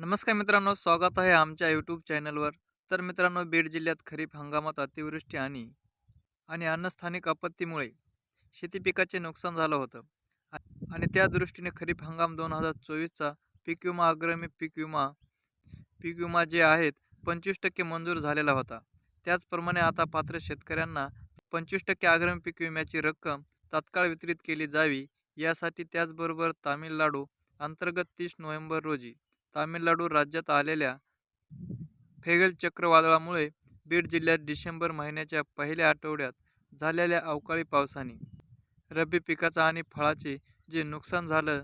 नमस्कार मित्रांनो स्वागत आहे आमच्या यूट्यूब चॅनलवर. तर मित्रांनो बीड जिल्ह्यात खरीप हंगामात अतिवृष्टी आणि आणि अन्नस्थानिक आपत्तीमुळे शेती पिकाचे नुकसान झालं होतं. आणि त्या दृष्टीने खरीप हंगाम दोन हजार चोवीसचा पीक विमा अग्रमी पीक विमा पीक विमा जे आहेत पंचवीस टक्के मंजूर झालेला होता. त्याचप्रमाणे आता पात्र शेतकऱ्यांना पंचवीस टक्के अग्रमी पीक विम्याची रक्कम तात्काळ वितरित केली जावी यासाठी त्याचबरोबर तामिळनाडू अंतर्गत तीस नोव्हेंबर रोजी तामिळनाडू राज्यात आलेल्या फेगल चक्रीवादळामुळे बीड जिल्ह्यात डिसेंबर महिन्याच्या पहिल्या आठवड्यात झालेल्या अवकाळी पावसाने रब्बी पिकाचं आणि फळाचे जे नुकसान झालं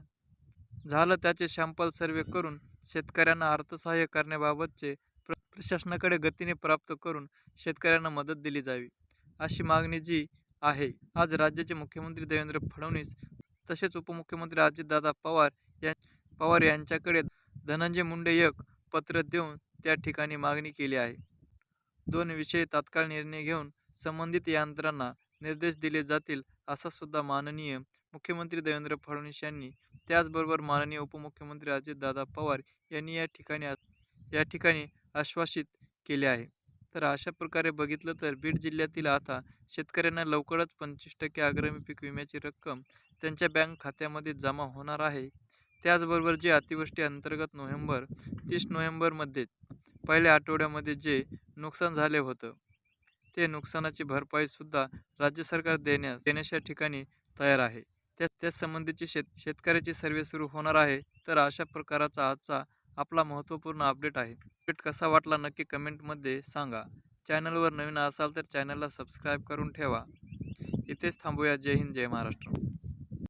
झालं त्याचे शॅम्पल सर्वे करून शेतकऱ्यांना अर्थसहाय्य करण्याबाबतचे प्र प्रशासनाकडे गतीने प्राप्त करून शेतकऱ्यांना मदत दिली जावी अशी मागणी जी आहे. आज राज्याचे मुख्यमंत्री देवेंद्र फडणवीस तसेच उपमुख्यमंत्री अजितदादा पवार या पवार यांच्याकडे धनंजय मुंडे एक पत्र देऊन त्या ठिकाणी मागणी केली आहे. दोन विषयी तात्काळ निर्णय घेऊन संबंधित यंत्रणा निर्देश दिले जातील असा सुद्धा माननीय मुख्यमंत्री देवेंद्र फडणवीस यांनी त्याचबरोबर माननीय उपमुख्यमंत्री अजितदादा पवार यांनी या ठिकाणी या ठिकाणी आश्वासित केले आहे. तर अशा प्रकारे बघितलं तर बीड जिल्ह्यातील आता शेतकऱ्यांना लवकरच पंचवीस टक्के आग्रमी पीक विम्याची रक्कम त्यांच्या बँक खात्यामध्ये जमा होणार आहे. त्याचबरोबर जे अतिवृष्टी अंतर्गत नोव्हेंबर तीस नोव्हेंबरमध्ये पहिल्या आठवड्यामध्ये जे नुकसान झाले होतं ते नुकसानाची भरपाईसुद्धा राज्य सरकार देण्यास देण्याच्या ठिकाणी तयार आहे. त्या त्यासंबंधीची शेत शेतकऱ्याची सर्वे सुरू होणार आहे. तर अशा प्रकाराचा आजचा आपला महत्त्वपूर्ण अपडेट आहे. अपडेट कसा वाटला नक्की कमेंटमध्ये सांगा. चॅनलवर नवीन असाल तर चॅनलला सबस्क्राईब करून ठेवा. इथेच थांबूया. जय हिंद जय महाराष्ट्र.